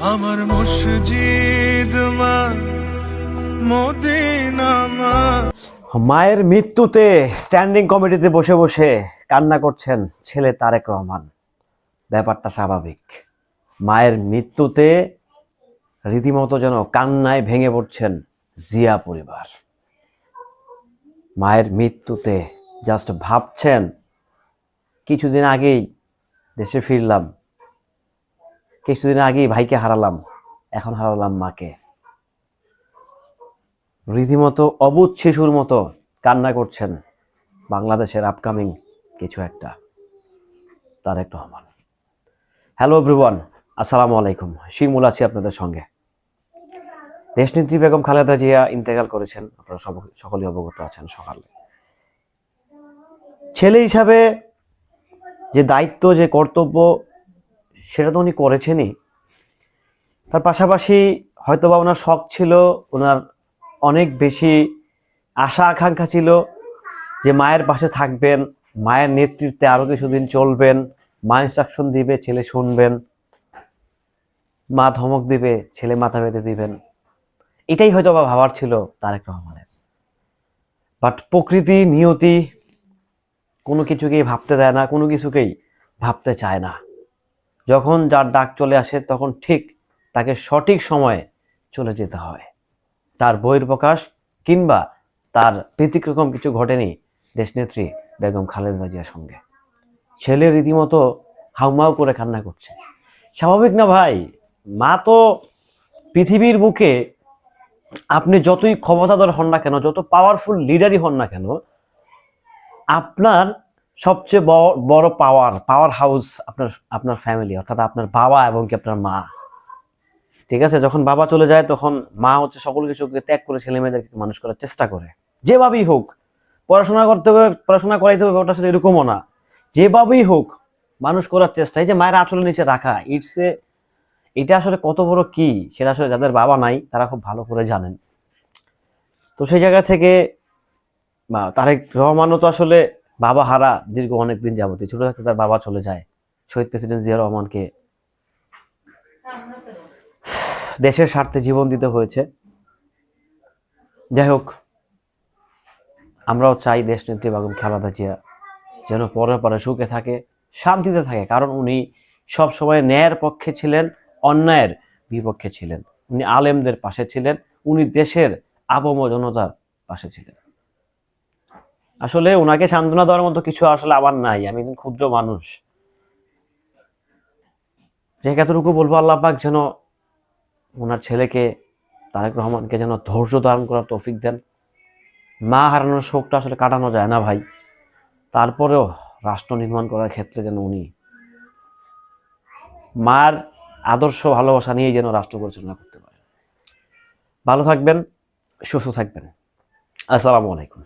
আমার মসজিদ মায়ের মৃত্যুতে স্ট্যান্ডিং কমিটিতে বসে বসে কান্না করছেন ছেলে তারেক রহমান। ব্যাপারটা স্বাভাবিক। মায়ের মৃত্যুতে রীতিমতো যেন কান্নায় ভেঙে পড়ছেন জিয়া পরিবার। মায়ের মৃত্যুতে জাস্ট ভাবছেন, কিছুদিন আগেই দেশে ফিরলাম। কিছুদিন আগেই ভাইকে হারালাম। এখন হারালাম মাকে। রীতিমতো অবুধ শিশুর মতো কান্না করছেন বাংলাদেশের আপকামিং কিছু একটা তার তারেক রহমান। হ্যালো এভরিওয়ান আসসালামু আলাইকুম। শিমুল আছি আপনাদের সঙ্গে। দেশনেত্রী বেগম খালেদা জিয়া ইন্তেকাল করেছেন। আপনারা সব সকলেই অবগত আছেন সকালে। ছেলে হিসাবে যে দায়িত্ব, যে কর্তব্য সেটা তো উনি করেছেনই। তার পাশাপাশি হয়তো বা ওনার শখ ছিল, ওনার অনেক বেশি আশা আকাঙ্ক্ষা ছিল যে মায়ের পাশে থাকবেন, মায়ের নেতৃত্বে আরও কিছুদিন চলবেন, মা ইনস্ট্রাকশন দিবে, ছেলে শুনবেন, মা ধমক দিবে, ছেলে মাথা বেঁধে দিবেন। এটাই হয়তো বা ভাবার ছিল তারেক রহমানের বাট প্রকৃতি, নিয়তি কোনো কিছুকেই ভাবতে দেয় না, কোনো কিছুকেই ভাবতে চায় না। যখন যার ডাক চলে আসে, তখন ঠিক তাকে সঠিক সময়ে চলে যেতে হয়। তার বইয়ের প্রকাশ কিংবা তার ব্যতিক্রম কিছু ঘটেনি দেশনেত্রী বেগম খালেদা জিয়ার সঙ্গে। ছেলে রীতিমতো হাউমাউ করে কান্না করছে। স্বাভাবিক না ভাই? মা তো পৃথিবীর বুকে আপনি যতই ক্ষমতাধর হন না কেন, যত পাওয়ারফুল লিডারই হন না কেন, আপনার সবচেয়ে বড় পাওয়ার পাওয়ার হাউস আপনার আপনার ফ্যামিলি অর্থাৎ আপনার বাবা এবং কি আপনার মা। ঠিক আছে? যখন বাবা চলে যায়, তখন মা হচ্ছে সকল কিছুকে ত্যাগ করে ছেলে মেয়েদেরকে মানুষ করার চেষ্টা করে। যেভাবেই হোক, পড়াশোনা করতে হবে, পড়াশোনা করাইতে হবে ওটা আসলে এরকমও না। যেভাবেই হোক, মানুষ করার চেষ্টা, এই যে মায়ের আঁচলের নিচে রাখা ইটস এ এটা আসলে কত বড় কি, সেটা আসলে যাদের বাবা নাই, তারা খুব ভালো করে জানেন। তো সেই জায়গা থেকে, বা তারেক রহমানও তো আসলে বাবা হারা দীর্ঘ অনেক দিন যাবতীয় ছোট থাকতে তার বাবা চলে যায়। শহীদ প্রেসিডেন্ট জিয়া রহমানকে দেশের স্বার্থে জীবন দিতে হয়েছে। যাই হোক, আমরাও চাই দেশ নেত্রী বেগম খালেদা জিয়া যেন পরে পরে সুখে থাকে, শান্তিতে থাকে, কারণ উনি সব সময় ন্যায়ের পক্ষে ছিলেন, অন্যায়ের বিপক্ষে ছিলেন। উনি আলেমদের পাশে ছিলেন, উনি দেশের আবম জনতার পাশে ছিলেন। আসলে ওনাকে সান্ত্বনা দেওয়ার মতো কিছু আসলে আমার নাই, আমি একজন ক্ষুদ্র মানুষ। যে এতটুকু বলব আল্লাহ পাক যেন ওনার ছেলেকে, তারেক রহমানকে যেন ধৈর্য ধারণ করার তৌফিক দেন। মা হারানোর শোকটা আসলে কাটানো যায় না ভাই। তারপরেও রাষ্ট্র নির্মাণ করার ক্ষেত্রে যেন উনি মার আদর্শ ভালোবাসা নিয়েই যেন রাষ্ট্র পরিচালনা করতে পারে ভালো থাকবেন, সুস্থ থাকবেন। আসসালামু আলাইকুম।